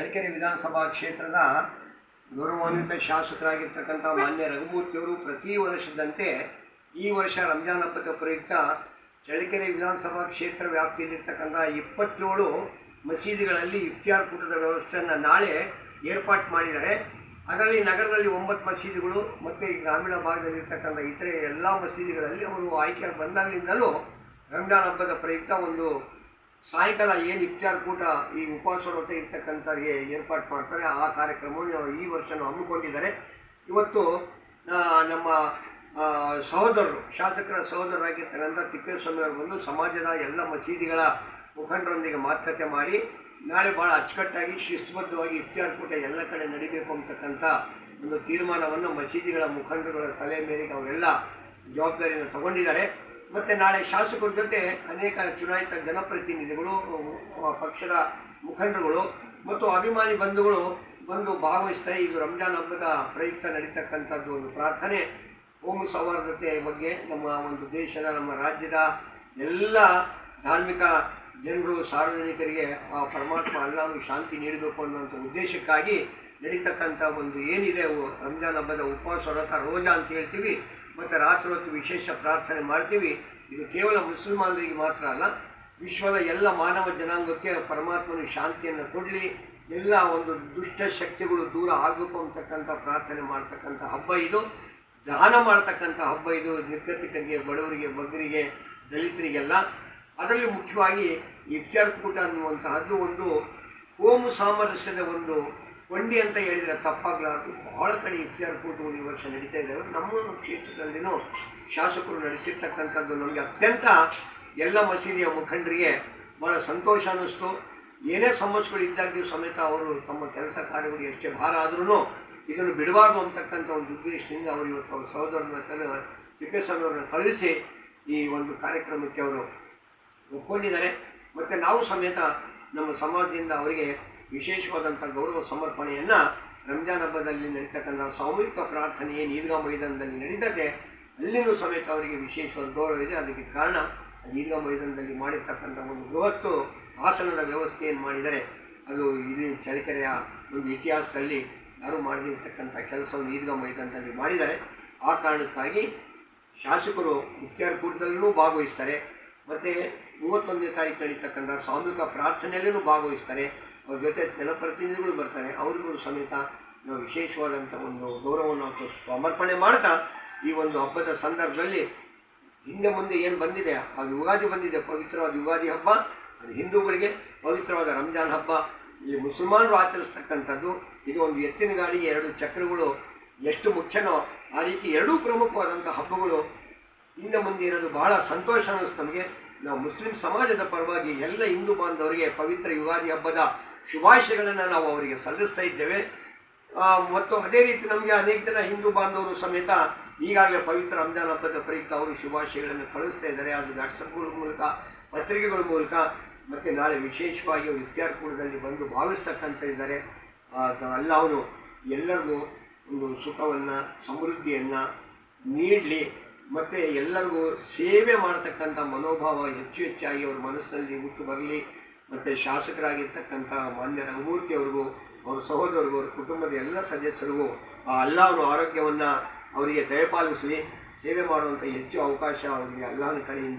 ತರೀಕೆರೆ ವಿಧಾನಸಭಾ ಕ್ಷೇತ್ರದ ಗೌರವಾನ್ವಿತ ಶಾಸಕರಾಗಿರ್ತಕ್ಕಂಥ ಮಾನ್ಯ ರಘುಮೂರ್ತಿಯವರು ಪ್ರತಿ ವರ್ಷದಂತೆ ಈ ವರ್ಷ ರಂಜಾನ್ ಹಬ್ಬದ ಪ್ರಯುಕ್ತ ಚಳ್ಳಕೆರೆ ವಿಧಾನಸಭಾ ಕ್ಷೇತ್ರ ವ್ಯಾಪ್ತಿಯಲ್ಲಿರ್ತಕ್ಕಂಥ ಇಪ್ಪತ್ತೇಳು ಮಸೀದಿಗಳಲ್ಲಿ ಇಫ್ತಿಯಾರ್ ಕೂಟದ ವ್ಯವಸ್ಥೆಯನ್ನು ನಾಳೆ ಏರ್ಪಾಟ್ ಮಾಡಿದ್ದಾರೆ. ಅದರಲ್ಲಿ ನಗರದಲ್ಲಿ ಒಂಬತ್ತು ಮಸೀದಿಗಳು ಮತ್ತು ಈ ಗ್ರಾಮೀಣ ಭಾಗದಲ್ಲಿರ್ತಕ್ಕಂಥ ಇತರೆ ಎಲ್ಲ ಮಸೀದಿಗಳಲ್ಲಿ ಅವರು ಆಯ್ಕೆ ಬಂದಾಗಲಿಂದಲೂ ರಂಜಾನ್ ಹಬ್ಬದ ಪ್ರಯುಕ್ತ ಒಂದು ಸಾಯಂಕಾಲ ಏನು ಇಫ್ತಿಯಾರ್ ಕೂಟ ಈ ಉಪವಾಸ ವ್ರತ ಇರ್ತಕ್ಕಂಥವ್ರಿಗೆ ಏರ್ಪಾಟ್ ಮಾಡ್ತಾರೆ, ಆ ಕಾರ್ಯಕ್ರಮವನ್ನು ಈ ವರ್ಷನೂ ಹಮ್ಮಿಕೊಂಡಿದ್ದಾರೆ. ಇವತ್ತು ನಮ್ಮ ಸಹೋದರರು, ಶಾಸಕರ ಸಹೋದರರಾಗಿರ್ತಕ್ಕಂಥ ತಿಪ್ಪೇಸ್ವಾಮಿ ಅವರು ಬಂದು ಸಮಾಜದ ಎಲ್ಲ ಮಸೀದಿಗಳ ಮುಖಂಡರೊಂದಿಗೆ ಮಾತುಕತೆ ಮಾಡಿ, ನಾಳೆ ಭಾಳ ಅಚ್ಚುಕಟ್ಟಾಗಿ, ಶಿಸ್ತುಬದ್ಧವಾಗಿ ಇಫ್ತಿಯಾರ್ ಕೂಟ ಎಲ್ಲ ಕಡೆ ನಡಿಬೇಕು ಅಂತಕ್ಕಂಥ ಒಂದು ತೀರ್ಮಾನವನ್ನು ಮಸೀದಿಗಳ ಮುಖಂಡರುಗಳ ಸಲಹೆ ಮೇರೆಗೆ ಅವರೆಲ್ಲ ಜವಾಬ್ದಾರಿಯನ್ನು ತಗೊಂಡಿದ್ದಾರೆ. ಮತ್ತು ನಾಳೆ ಶಾಸಕರ ಜೊತೆ ಅನೇಕ ಚುನಾಯಿತ ಜನಪ್ರತಿನಿಧಿಗಳು ಪಕ್ಷದ ಮುಖಂಡರುಗಳು ಮತ್ತು ಅಭಿಮಾನಿ ಬಂಧುಗಳು ಬಂದು ಭಾಗವಹಿಸ್ತಾರೆ. ಇದು ರಂಜಾನ್ ಹಬ್ಬದ ಪ್ರಯುಕ್ತ ನಡೀತಕ್ಕಂಥದ್ದು ಒಂದು ಪ್ರಾರ್ಥನೆ. ಓಮು ಸೌಹಾರ್ದತೆ ಬಗ್ಗೆ ನಮ್ಮ ಒಂದು ದೇಶದ, ನಮ್ಮ ರಾಜ್ಯದ ಎಲ್ಲ ಧಾರ್ಮಿಕ ಜನರು ಸಾರ್ವಜನಿಕರಿಗೆ, ಆ ಪರಮಾತ್ಮ ಅಲ್ಲಾನು ಶಾಂತಿ ನೀಡಬೇಕು ಅನ್ನುವಂಥ ಉದ್ದೇಶಕ್ಕಾಗಿ ನಡೀತಕ್ಕಂಥ ಒಂದು ಏನಿದೆ ರಂಜಾನ್ ಹಬ್ಬದ ಉಪವಾಸ ವ್ರತ ರೋಜಾ ಅಂತ ಹೇಳ್ತೀವಿ. ಮತ್ತು ರಾತ್ರಿ ಹೊತ್ತು ವಿಶೇಷ ಪ್ರಾರ್ಥನೆ ಮಾಡ್ತೀವಿ. ಇದು ಕೇವಲ ಮುಸಲ್ಮಾನರಿಗೆ ಮಾತ್ರ ಅಲ್ಲ, ವಿಶ್ವದ ಎಲ್ಲ ಮಾನವ ಜನಾಂಗಕ್ಕೆ ಪರಮಾತ್ಮನ ಶಾಂತಿಯನ್ನು ಕೊಡಲಿ. ಎಲ್ಲ ಒಂದು ದುಷ್ಟ ಶಕ್ತಿಗಳು ದೂರ ಆಗಬೇಕು ಅಂತಕ್ಕಂಥ ಪ್ರಾರ್ಥನೆ ಮಾಡ್ತಕ್ಕಂಥ ಹಬ್ಬ ಇದು. ದಾನ ಮಾಡ್ತಕ್ಕಂಥ ಹಬ್ಬ ಇದು. ನಿರ್ಗತಿಕರಿಗೆ, ಬಡವರಿಗೆ, ಬಗ್ಗರಿಗೆ, ದಲಿತರಿಗೆಲ್ಲ. ಅದರಲ್ಲಿ ಮುಖ್ಯವಾಗಿ ಈ ಕೂಟ ಅನ್ನುವಂತಹದ್ದು ಒಂದು ಕೋಮು ಸಾಮರಸ್ಯದ ಒಂದು ಕೊಂಡಿ ಅಂತ ಹೇಳಿದರೆ ತಪ್ಪಾಗಲಾರದು. ಬಹಳ ಕಡೆ ವಿಚಾರಕೂಟಗಳು ಕೂಟಗಳು ಈ ವರ್ಷ ನಡೀತಾ ಇದ್ದಾವೆ ನಮ್ಮ ಕ್ಷೇತ್ರದಲ್ಲಿನೂ ಶಾಸಕರು ನಡೆಸಿರ್ತಕ್ಕಂಥದ್ದು ನಮಗೆ ಅತ್ಯಂತ ಎಲ್ಲ ಮಸೀದಿಯ ಮುಖಂಡರಿಗೆ ಭಾಳ ಸಂತೋಷ ಅನ್ನಿಸ್ತು. ಏನೇ ಸಮಸ್ಯೆಗಳು ಇದ್ದಾಗ್ಯೂ ಸಮೇತ ಅವರು ತಮ್ಮ ಕೆಲಸ ಕಾರ್ಯಗಳು ಎಷ್ಟೇ ಭಾರ ಆದ್ರೂ ಇದನ್ನು ಬಿಡಬಾರ್ದು ಅಂತಕ್ಕಂಥ ಒಂದು ಉದ್ದೇಶದಿಂದ ಅವರು ಇವತ್ತು ಅವರ ಸಹೋದರನ ತನ್ನ ತಿಪ್ಪೇಸ್ವಾಮಿಯವ್ರನ್ನ ಕಳುಹಿಸಿ ಈ ಒಂದು ಕಾರ್ಯಕ್ರಮಕ್ಕೆ ಅವರು ಒಪ್ಕೊಂಡಿದ್ದಾರೆ. ಮತ್ತು ನಾವು ಸಮೇತ ನಮ್ಮ ಸಮಾಜದಿಂದ ಅವರಿಗೆ ವಿಶೇಷವಾದಂಥ ಗೌರವ ಸಮರ್ಪಣೆಯನ್ನು ರಂಜಾನ್ ಹಬ್ಬದಲ್ಲಿ ನಡೀತಕ್ಕಂಥ ಸಾಮೂಹಿಕ ಪ್ರಾರ್ಥನೆ ಏನು ಈದ್ಗಾ ಮೈದಾನದಲ್ಲಿ ನಡೀತದೆ. ಅಲ್ಲಿನೂ ಸಮೇತ ಅವರಿಗೆ ವಿಶೇಷವಾದ ಗೌರವ ಇದೆ. ಅದಕ್ಕೆ ಕಾರಣ ಅಲ್ಲಿ ಈದ್ಗಾ ಮೈದಾನದಲ್ಲಿ ಮಾಡಿರ್ತಕ್ಕಂಥ ಒಂದು ಬೃಹತ್ತು ಆಸನದ ವ್ಯವಸ್ಥೆಯನ್ನು ಮಾಡಿದರೆ ಅದು ಇಲ್ಲಿ ಚಳಕೆರೆಯ ಒಂದು ಇತಿಹಾಸದಲ್ಲಿ ಯಾರು ಮಾಡದಿರ್ತಕ್ಕಂಥ ಕೆಲಸವನ್ನು ಈದ್ಗಾ ಮೈದಾನದಲ್ಲಿ ಮಾಡಿದ್ದಾರೆ ಆ ಕಾರಣಕ್ಕಾಗಿ ಶಾಸಕರು ಇಫ್ತಿಯಾರ್ ಕೂಟದಲ್ಲೂ ಭಾಗವಹಿಸ್ತಾರೆ. ಮತ್ತು ಮೂವತ್ತೊಂದನೇ ತಾರೀಕು ನಡೀತಕ್ಕಂಥ ಸಾಮೂಹಿಕ ಪ್ರಾರ್ಥನೆಯಲ್ಲೂ ಭಾಗವಹಿಸ್ತಾರೆ, ಅವ್ರ ಜೊತೆ ಜನಪ್ರತಿನಿಧಿಗಳು ಬರ್ತಾರೆ, ಅವ್ರಿಗೂ ಸಮೇತ ನಾವು ವಿಶೇಷವಾದಂಥ ಒಂದು ಗೌರವವನ್ನು ಸಮರ್ಪಣೆ ಮಾಡ್ತಾ ಈ ಒಂದು ಹಬ್ಬದ ಸಂದರ್ಭದಲ್ಲಿ ಹಿಂದೆ ಮುಂದೆ ಏನು ಬಂದಿದೆ, ಆ ಯುಗಾದಿ ಬಂದಿದೆ, ಪವಿತ್ರವಾದ ಯುಗಾದಿ ಹಬ್ಬ, ಅದು ಹಿಂದೂಗಳಿಗೆ ಪವಿತ್ರವಾದ ರಂಜಾನ್ ಹಬ್ಬ. ಈ ಮುಸಲ್ಮಾನರು ಆಚರಿಸ್ತಕ್ಕಂಥದ್ದು, ಇದು ಒಂದು ಎತ್ತಿನ ಗಾಡಿಗೆ ಎರಡು ಚಕ್ರಗಳು, ಎಷ್ಟು ಮುಖ್ಯನೋ ಆ ರೀತಿ ಎರಡೂ ಪ್ರಮುಖವಾದಂಥ ಹಬ್ಬಗಳು ಹಿಂದೆ ಮುಂದೆ ಇರೋದು ಬಹಳ ಸಂತೋಷ ಅನ್ನಿಸ್ತು ನಮಗೆ. ನಾವು ಮುಸ್ಲಿಂ ಸಮಾಜದ ಪರವಾಗಿ ಎಲ್ಲ ಹಿಂದೂ ಬಾಂಧವರಿಗೆ ಪವಿತ್ರ ಯುಗಾದಿ ಹಬ್ಬದ ಶುಭಾಶಯಗಳನ್ನು ನಾವು ಅವರಿಗೆ ಸಲ್ಲಿಸ್ತಾ ಇದ್ದೇವೆ. ಮತ್ತು ಅದೇ ರೀತಿ ನಮಗೆ ಅನೇಕ ಜನ ಹಿಂದೂ ಬಾಂಧವರು ಸಮೇತ ಈಗಾಗಲೇ ಪವಿತ್ರ ರಂಜಾನ್ ಹಬ್ಬದ ಪ್ರಯುಕ್ತ ಅವರು ಶುಭಾಶಯಗಳನ್ನು ಕಳಿಸ್ತಾ ಇದ್ದಾರೆ. ಅದು ವ್ಯಾಟ್ಸಪ್ಗಳ ಮೂಲಕ, ಪತ್ರಿಕೆಗಳ ಮೂಲಕ, ಮತ್ತು ನಾಳೆ ವಿಶೇಷವಾಗಿ ಅವರು ಬಂದು ಭಾವಿಸ್ತಕ್ಕಂಥ ಇದ್ದಾರೆ. ಅಲ್ಲಾವನು ಎಲ್ಲರಿಗೂ ಒಂದು ಸುಖವನ್ನು, ಸಮೃದ್ಧಿಯನ್ನು ನೀಡಲಿ. ಮತ್ತು ಎಲ್ಲರಿಗೂ ಸೇವೆ ಮಾಡತಕ್ಕಂಥ ಮನೋಭಾವ ಹೆಚ್ಚು ಹೆಚ್ಚಾಗಿ ಅವ್ರ ಮನಸ್ಸಿನಲ್ಲಿ ಹುಟ್ಟು ಬರಲಿ. ಮತ್ತು ಶಾಸಕರಾಗಿರ್ತಕ್ಕಂಥ ಮಾನ್ಯ ರಘುಮೂರ್ತಿ ಅವ್ರಿಗೂ, ಅವ್ರ ಸಹೋದರಿಗೂ ಅವ್ರ ಕುಟುಂಬದ ಎಲ್ಲ ಸದಸ್ಯರಿಗೂ ಆ ಅಲ್ಲಾಹನು ಆರೋಗ್ಯವನ್ನು ಅವರಿಗೆ ದಯಪಾಲಿಸಲಿ. ಸೇವೆ ಮಾಡುವಂಥ ಹೆಚ್ಚು ಅವಕಾಶ ಅವರಿಗೆ ಅಲ್ಲಾಹನ ಕಡೆಯಿಂದ